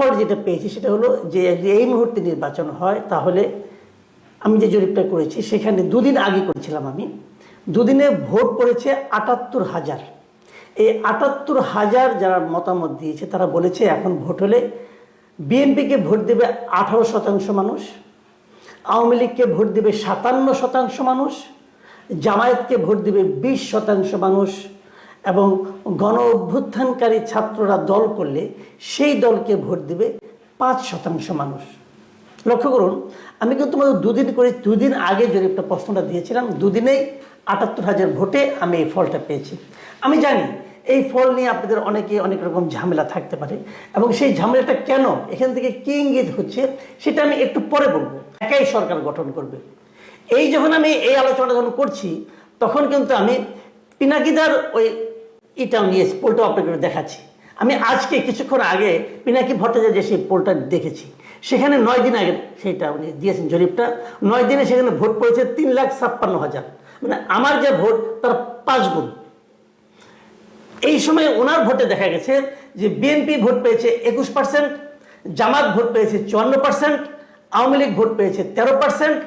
ফল যেটা পেয়েছি সেটা হলো যে এই মুহূর্তে নির্বাচন হয়, তাহলে আমি যে জরিপটা করেছি সেখানে দুদিন আগে করেছিলাম আমি। দুদিনে ভোট পড়েছে আটাত্তর হাজার। এই আটাত্তর হাজার যারা মতামত দিয়েছে, তারা বলেছে এখন ভোট হলে বিএনপিকে ভোট দেবে আঠারো শতাংশ মানুষ, আওয়ামী লীগকে ভোট দেবে সাতান্ন শতাংশ মানুষ, জামায়াতকে ভোট দেবে বিশ শতাংশ মানুষ এবং গণ অভ্যুত্থানকারী ছাত্ররা দল করলে সেই দলকে ভোট দেবে পাঁচ শতাংশ মানুষ। লক্ষ্য করুন, আমি কিন্তু তোমাদের দুদিন করে দুদিন আগে জরিপটা প্রশ্নটা দিয়েছিলাম, দুদিনেই আটাত্তর হাজার ভোটে আমি এই ফলটা পেয়েছি। আমি জানি এই ফল নিয়ে আপনাদের অনেকে অনেক রকম ঝামেলা থাকতে পারে এবং সেই ঝামেলাটা কেন এখান থেকে কি ইঙ্গিত হচ্ছে সেটা আমি একটু পরে বলব। একাই সরকার গঠন করবে। এই যখন আমি এই আলোচনা যখন করছি, তখন কিন্তু আমি পিনাকিদার ওই এটাও নিয়ে পোলটা আপনাকে দেখাচ্ছি। আমি আজকে কিছুক্ষণ আগে পিনাকি ভট্টাচার্য সেই পোলটা দেখেছি। সেখানে নয় দিন আগে সেটা উনি দিয়েছেন জরিপটা। নয় দিনে সেখানে ভোট পড়েছে তিন লাখ ছাপ্পান্ন হাজার। মানে আমার যে ভোট, তার পাঁচ গুণ। এই সময় ওনার ভোটে দেখা গেছে যে বিএনপি ভোট পেয়েছে একুশ পার্সেন্ট, জামাত ভোট পেয়েছে চুয়ান্ন পার্সেন্ট, আওয়ামী লীগ ভোট পেয়েছে তেরো পার্সেন্ট,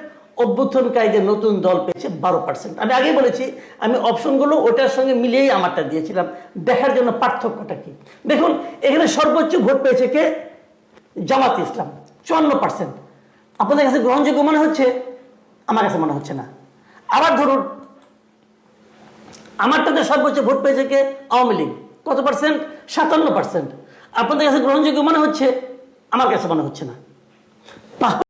অভ্যুত্থানকারীদের নতুন দল পেয়েছে বারো পার্সেন্ট আমি আগেই বলেছি, আমি অপশনগুলো ওটার সঙ্গে মিলিয়েই আমারটা দিয়েছিলাম। দেখার জন্য পার্থক্যটা কি? দেখুন, এখানে সর্বোচ্চ ভোট পেয়েছে কে? জামাত ইসলাম, চুয়ান্ন পার্সেন্ট আপনাদের কাছে গ্রহণযোগ্য মনে হচ্ছে? আমার কাছে মনে হচ্ছে না। আবার ধরুন, আমারটাতে সর্বোচ্চ ভোট পেয়েছে কে? আওয়ামী লীগ। কত পার্সেন্ট সাতান্ন পার্সেন্ট আপনাদের কাছে গ্রহণযোগ্য মনে হচ্ছে? আমার কাছে মনে হচ্ছে না।